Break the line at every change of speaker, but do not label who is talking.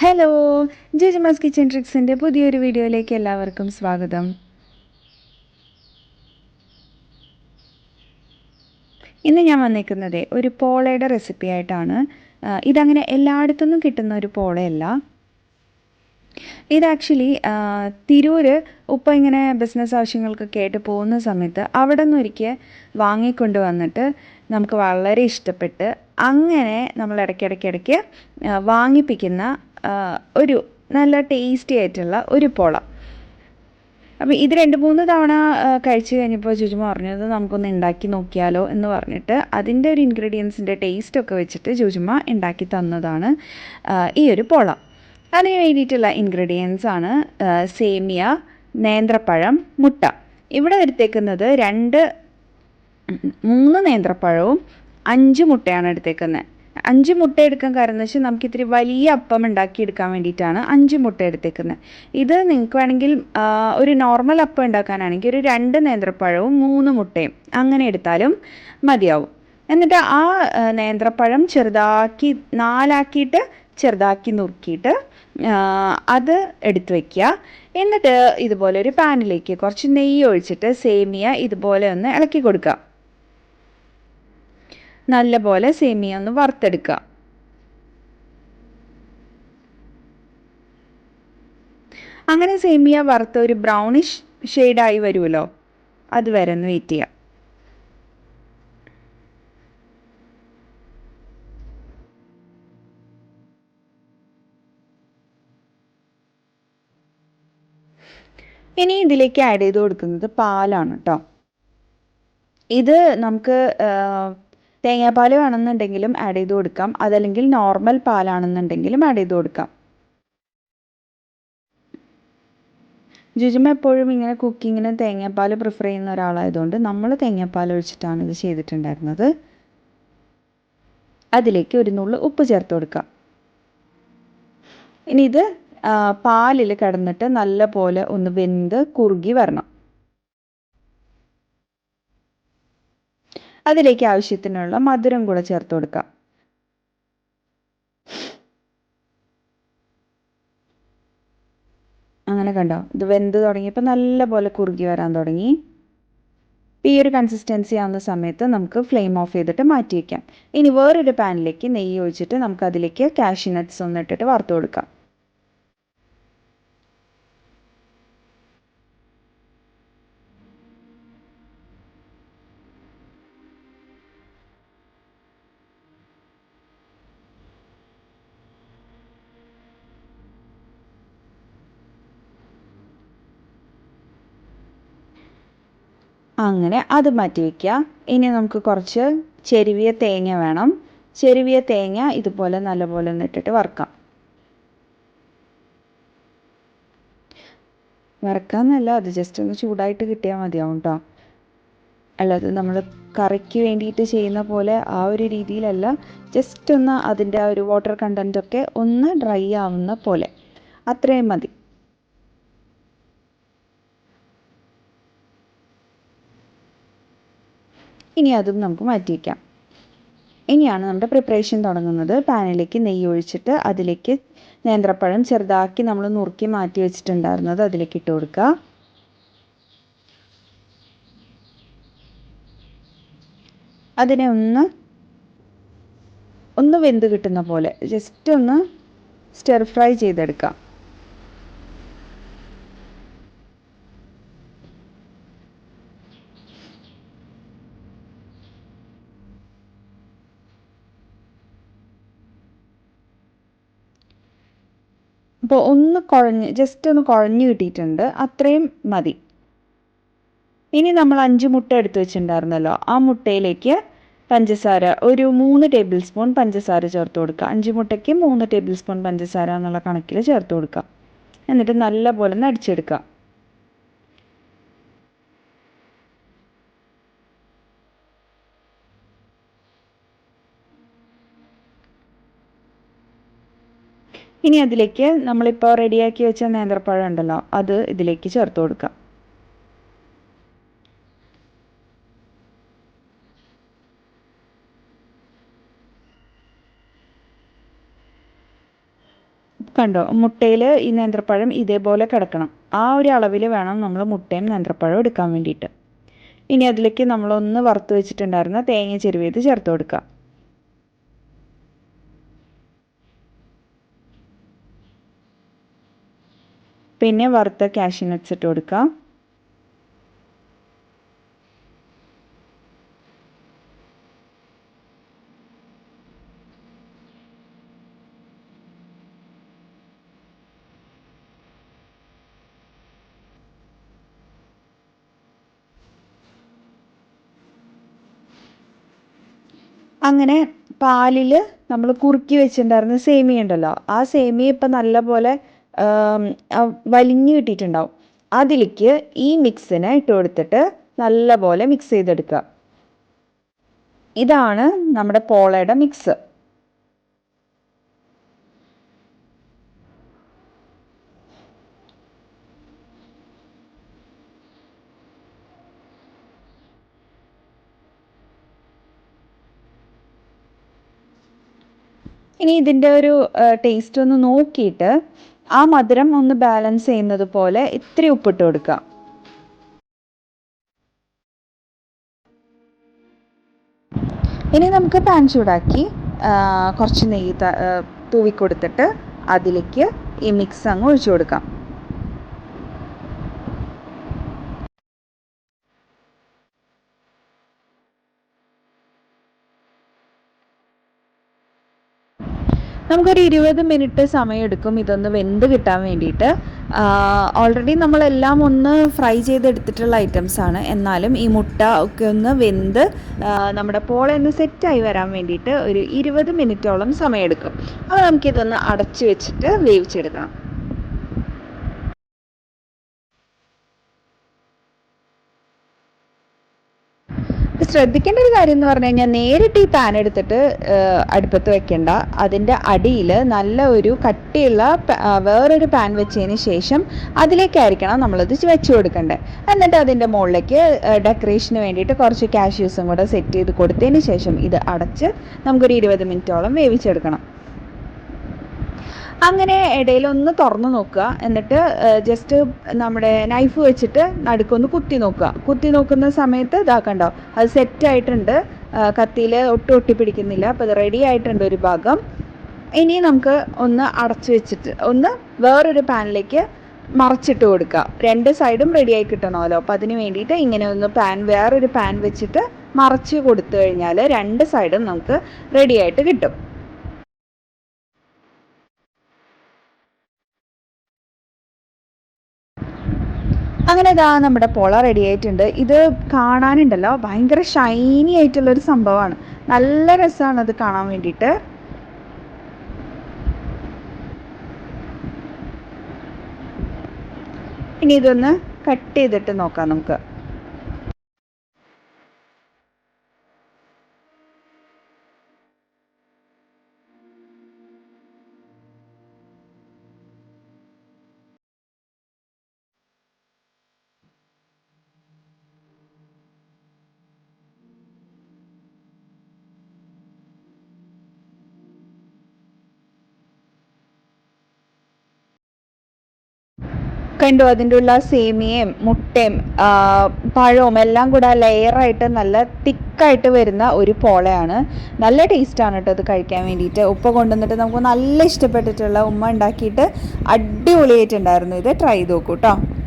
hello ജജിമാസ് kitchen ട്രിക്സിൻ്റെ പുതിയൊരു വീഡിയോയിലേക്ക് എല്ലാവർക്കും സ്വാഗതം ഇന്ന് ഞാൻ വന്നിരിക്കുന്നത് ഒരു പോളയുടെ റെസിപ്പി ആയിട്ടാണ് ഇതങ്ങനെ എല്ലായിടത്തുനിന്നും കിട്ടുന്ന ഒരു പോളയല്ല ഇത് ആക്ച്വലി തിരൂർ ഉപ്പ ഇങ്ങനെ ബിസിനസ് ആവശ്യങ്ങൾക്കൊക്കെ ആയിട്ട് പോകുന്ന സമയത്ത് അവിടെ നിന്ന് ഒരിക്കൽ വാങ്ങിക്കൊണ്ട് വന്നിട്ട് നമുക്ക് വളരെ ഇഷ്ടപ്പെട്ട് അങ്ങനെ നമ്മൾ ഇടയ്ക്കിടയ്ക്കിടയ്ക്ക് വാങ്ങിപ്പിക്കുന്ന ഒരു നല്ല ടേസ്റ്റി ആയിട്ടുള്ള ഒരു പൊള അപ്പോൾ ഇത് രണ്ട് മൂന്ന് തവണ കഴിച്ച് കഴിഞ്ഞപ്പോൾ ജുജു പറഞ്ഞത് നമുക്കൊന്ന് ഉണ്ടാക്കി നോക്കിയാലോ എന്ന് പറഞ്ഞിട്ട് അതിൻ്റെ ഒരു ഇൻഗ്രീഡിയൻസിൻ്റെ ടേസ്റ്റ് ഒക്കെ വെച്ചിട്ട് ജുജുമ ഉണ്ടാക്കി തന്നതാണ് ഈ ഒരു പൊള അതിന് വേണ്ടിയിട്ടുള്ള ഇൻഗ്രീഡിയൻസ് ആണ് സേമിയ നേന്ത്രപ്പഴം മുട്ട ഇവിടെ എടുത്തേക്കുന്നത് രണ്ട് മൂന്ന് നേന്ത്രപ്പഴവും അഞ്ച് മുട്ടയാണ് എടുത്തേക്കുന്നത് അഞ്ച് മുട്ട എടുക്കാൻ കാരണം വെച്ചാൽ നമുക്ക് ഇത്തിരി വലിയ അപ്പം ഉണ്ടാക്കി എടുക്കാൻ വേണ്ടിയിട്ടാണ് അഞ്ച് മുട്ട എടുത്തേക്കുന്നത് ഇത് നിങ്ങൾക്ക് വേണമെങ്കിൽ ഒരു നോർമൽ അപ്പം ഉണ്ടാക്കാനാണെങ്കിൽ ഒരു രണ്ട് നേന്ത്രപ്പഴവും മൂന്ന് മുട്ടയും അങ്ങനെ എടുത്താലും മതിയാവും എന്നിട്ട് ആ നേന്ത്രപ്പഴം ചെറുതാക്കി നാലാക്കിയിട്ട് ചെറുതാക്കി നുറുക്കിയിട്ട് അത് എടുത്തു വയ്ക്കുക എന്നിട്ട് ഇതുപോലെ ഒരു പാനിലേക്ക് കുറച്ച് നെയ്യ് ഒഴിച്ചിട്ട് സേമിയ ഇതുപോലെ ഒന്ന് ഇളക്കി കൊടുക്കുക നല്ലപോലെ സേമിയ ഒന്ന് വറുത്തെടുക്കുക അങ്ങനെ സേമിയ വറുത്ത ഒരു ബ്രൗണിഷ് ഷെയ്ഡായി വരുമല്ലോ അതുവരെ ഒന്ന് വെയിറ്റ് ചെയ്യാം ഇനി ഇതിലേക്ക് ആഡ് ചെയ്ത് കൊടുക്കുന്നത് പാലാണ് കേട്ടോ ഇത് നമുക്ക് തേങ്ങാപ്പാൽ വേണമെന്നുണ്ടെങ്കിലും ആഡ് ചെയ്ത് കൊടുക്കാം അതല്ലെങ്കിൽ നോർമൽ പാലാണെന്നുണ്ടെങ്കിലും ആഡ് ചെയ്ത് കൊടുക്കാം ജുജുമ എപ്പോഴും ഇങ്ങനെ കുക്കിങ്ങിന് തേങ്ങാപ്പാൽ പ്രിഫർ ചെയ്യുന്ന ഒരാളായതുകൊണ്ട് നമ്മൾ തേങ്ങാപ്പാൽ ഒഴിച്ചിട്ടാണ് ഇത് ചെയ്തിട്ടുണ്ടായിരുന്നത് അതിലേക്ക് ഒരു നുള്ളു ഉപ്പ് ചേർത്ത് കൊടുക്കുക ഇനി ഇത് പാലിൽ കിടന്നിട്ട് നല്ല പോലെ ഒന്ന് വെന്ത് കുറുകി വരണം അതിലേക്ക് ആവശ്യത്തിനുള്ള മധുരം കൂടെ ചേർത്ത് കൊടുക്കാം അങ്ങനെ കണ്ടോ ഇത് വെന്ത് തുടങ്ങിയപ്പോൾ നല്ല പോലെ കുറുകി വരാൻ തുടങ്ങി ഈ ഒരു കൺസിസ്റ്റൻസി ആവുന്ന സമയത്ത് നമുക്ക് ഫ്ലെയിം ഓഫ് ചെയ്തിട്ട് മാറ്റി വയ്ക്കാം ഇനി വേറൊരു പാനിലേക്ക് നെയ്യ് ഒഴിച്ചിട്ട് നമുക്ക് അതിലേക്ക് കാഷ്യൂ നട്ട്സ് ഒന്ന് ഇട്ടിട്ട് വറുത്ത് കൊടുക്കാം അങ്ങനെ അത് മാറ്റി വയ്ക്കുക ഇനി നമുക്ക് കുറച്ച് ചെരുവിയ തേങ്ങ വേണം ചെരുവിയ തേങ്ങ ഇതുപോലെ നല്ലപോലെ ഒന്നിട്ടിട്ട് ഇട്ടിട്ട് വറുക്കാം വറക്കാമെന്നല്ല അത് ജസ്റ്റ് ഒന്ന് ചൂടായിട്ട് കിട്ടിയാൽ മതിയാവും കേട്ടോ അല്ലാതെ നമ്മൾ കറിക്ക് വേണ്ടിയിട്ട് ചെയ്യുന്ന പോലെ ആ ഒരു രീതിയിലല്ല ജസ്റ്റ് ഒന്ന് അതിൻ്റെ ആ ഒരു വാട്ടർ കണ്ടൻറ്റൊക്കെ ഒന്ന് ഡ്രൈ ആവുന്ന പോലെ അത്രയും മതി ഇനി അതും നമുക്ക് മാറ്റി ഇനിയാണ് നമ്മുടെ പ്രിപ്പറേഷൻ തുടങ്ങുന്നത് പാനിലേക്ക് നെയ്യ് ഒഴിച്ചിട്ട് അതിലേക്ക് നേന്ത്രപ്പഴം ചെറുതാക്കി നമ്മൾ നുറുക്കി മാറ്റി വെച്ചിട്ടുണ്ടായിരുന്നത് അതിലേക്ക് ഇട്ട് കൊടുക്കുക അതിനെ ഒന്ന് ഒന്ന് വെന്ത് കിട്ടുന്ന പോലെ ജസ്റ്റ് ഒന്ന് സ്റ്റെർ ഫ്രൈ ചെയ്തെടുക്കാം അപ്പോൾ ഒന്ന് കുഴഞ്ഞ് ജസ്റ്റ് ഒന്ന് കുഴഞ്ഞ് കിട്ടിയിട്ടുണ്ട് അത്രയും മതി ഇനി നമ്മൾ അഞ്ച് മുട്ട എടുത്തു വെച്ചിട്ടുണ്ടായിരുന്നല്ലോ ആ മുട്ടയിലേക്ക് പഞ്ചസാര ഒരു മൂന്ന് ടേബിൾ സ്പൂൺ പഞ്ചസാര ചേർത്ത് കൊടുക്കുക അഞ്ച് മുട്ടയ്ക്ക് മൂന്ന് ടേബിൾ സ്പൂൺ പഞ്ചസാര എന്നുള്ള കണക്കിൽ ചേർത്ത് കൊടുക്കുക എന്നിട്ട് നല്ലപോലെ ഒന്ന് അടിച്ചെടുക്കുക ഇനി അതിലേക്ക് നമ്മളിപ്പോൾ റെഡിയാക്കി വെച്ച നേന്ത്രപ്പഴം ഉണ്ടല്ലോ അത് ഇതിലേക്ക് ചേർത്ത് കൊടുക്കാം കണ്ടോ മുട്ടയിൽ ഈ നേന്ത്രപ്പഴം ഇതേപോലെ കിടക്കണം ആ ഒരു അളവിൽ വേണം നമ്മൾ മുട്ടയും നേന്ത്രപ്പഴം എടുക്കാൻ വേണ്ടിയിട്ട് ഇനി അതിലേക്ക് നമ്മളൊന്ന് വറുത്ത് വെച്ചിട്ടുണ്ടായിരുന്ന തേങ്ങ ചെരുവേത് ചേർത്ത് കൊടുക്കുക പിന്നെ വറുത്ത കാഷ്യൂ നട്ട്സ് ഇട്ട് കൊടുക്കുക അങ്ങനെ പാലിൽ നമ്മൾ കുറുക്കി വെച്ചിട്ടുണ്ടായിരുന്ന സേമിയ ഉണ്ടല്ലോ ആ സേമിയ ഇപ്പം നല്ലപോലെ വലിഞ്ഞു കിട്ടിയിട്ടുണ്ടാവും അതിലേക്ക് ഈ മിക്സിനെ ഇട്ട് കൊടുത്തിട്ട് നല്ലപോലെ മിക്സ് ചെയ്തെടുക്കുക ഇതാണ് നമ്മുടെ പോളയുടെ മിക്സ് ഇനി ഇതിൻ്റെ ഒരു ടേസ്റ്റ് ഒന്ന് നോക്കിയിട്ട് ആ മധുരം ഒന്ന് ബാലൻസ് ചെയ്യുന്നത് പോലെ ഇത്തിരി ഉപ്പിട്ട് കൊടുക്കുക ഇനി നമുക്ക് പാൻ ചൂടാക്കി കുറച്ച് നെയ്യ് തൂവിക്കൊടുത്തിട്ട് അതിലേക്ക് ഈ മിക്സ് അങ്ങ് ഒഴിച്ചു കൊടുക്കാം നമുക്കൊരു ഇരുപത് മിനിറ്റ് സമയമെടുക്കും ഇതൊന്ന് വെന്ത് കിട്ടാൻ വേണ്ടിയിട്ട് ഓൾറെഡി നമ്മളെല്ലാം ഒന്ന് ഫ്രൈ ചെയ്തെടുത്തിട്ടുള്ള ഐറ്റംസ് ആണ് എന്നാലും ഈ മുട്ട ഒക്കെ ഒന്ന് വെന്ത് നമ്മുടെ പോളൊന്ന് സെറ്റായി വരാൻ വേണ്ടിയിട്ട് ഒരു ഇരുപത് മിനിറ്റോളം സമയമെടുക്കും അപ്പോൾ നമുക്കിതൊന്ന് അടച്ചു വെച്ചിട്ട് വേവിച്ചെടുക്കണം ശ്രദ്ധിക്കേണ്ട ഒരു കാര്യം എന്ന് പറഞ്ഞു കഴിഞ്ഞാൽ നേരിട്ട് ഈ പാൻ എടുത്തിട്ട് അടുപ്പത്ത് വെക്കേണ്ട അതിൻ്റെ അടിയിൽ നല്ല ഒരു കട്ടിയുള്ള വേറൊരു പാൻ വെച്ചതിന് ശേഷം അതിലേക്കായിരിക്കണം നമ്മളത് വെച്ച് കൊടുക്കേണ്ടത് എന്നിട്ട് അതിൻ്റെ മുകളിലേക്ക് ഡെക്കറേഷന് വേണ്ടിയിട്ട് കുറച്ച് കാഷ്യൂസും കൂടെ സെറ്റ് ചെയ്ത് കൊടുത്തതിന് ശേഷം ഇത് അടച്ച് നമുക്കൊരു ഇരുപത് മിനിറ്റോളം വേവിച്ചെടുക്കണം അങ്ങനെ ഇടയിൽ ഒന്ന് തുറന്നു നോക്കുക എന്നിട്ട് ജസ്റ്റ് നമ്മുടെ നൈഫ് വെച്ചിട്ട് നടുക്കൊന്ന് കുത്തി നോക്കുക കുത്തി നോക്കുന്ന സമയത്ത് ഇതാക്കണ്ടോ അത് സെറ്റായിട്ടുണ്ട് കത്തിയിൽ ഒട്ടും ഒട്ടി പിടിക്കുന്നില്ല അപ്പോൾ ഇത് റെഡി ആയിട്ടുണ്ട് ഒരു ഭാഗം ഇനി നമുക്ക് ഒന്ന് അടച്ചു വെച്ചിട്ട് ഒന്ന് വേറൊരു പാനിലേക്ക് മറച്ചിട്ട് കൊടുക്കുക രണ്ട് സൈഡും റെഡിയായി കിട്ടണമല്ലോ അപ്പോൾ അതിന് വേണ്ടിയിട്ട് ഇങ്ങനെ ഒന്ന് പാൻ വേറൊരു പാൻ വെച്ചിട്ട് മറച്ച് കൊടുത്തു കഴിഞ്ഞാൽ രണ്ട് സൈഡും നമുക്ക് റെഡിയായിട്ട് കിട്ടും അങ്ങനെ ഇതാ നമ്മുടെ പൊള റെഡി ആയിട്ടുണ്ട് ഇത് കാണാനുണ്ടല്ലോ ഭയങ്കര ഷൈനി ആയിട്ടുള്ളൊരു സംഭവമാണ് നല്ല രസമാണ് അത് കാണാൻ വേണ്ടിയിട്ട് ഇനി ഇതൊന്ന് കട്ട് ചെയ്തിട്ട് നോക്കാം നമുക്ക് കണ്ടു അതിൻ്റെ ഉള്ള സേമിയയും മുട്ടയും പഴവും എല്ലാം കൂടെ ലെയറായിട്ട് നല്ല തിക്കായിട്ട് വരുന്ന ഒരു പോളയാണ് നല്ല ടേസ്റ്റാണ് കേട്ടോ അത് കഴിക്കാൻ വേണ്ടിയിട്ട് ഉപ്പ കൊണ്ടുവന്നിട്ട് നമുക്ക് നല്ല ഇഷ്ടപ്പെട്ടിട്ടുള്ള ഉമ്മ ഉണ്ടാക്കിയിട്ട് അടിപൊളിയായിട്ടുണ്ടായിരുന്നു ഇത് ട്രൈ ചെയ്ത് നോക്കൂ കേട്ടോ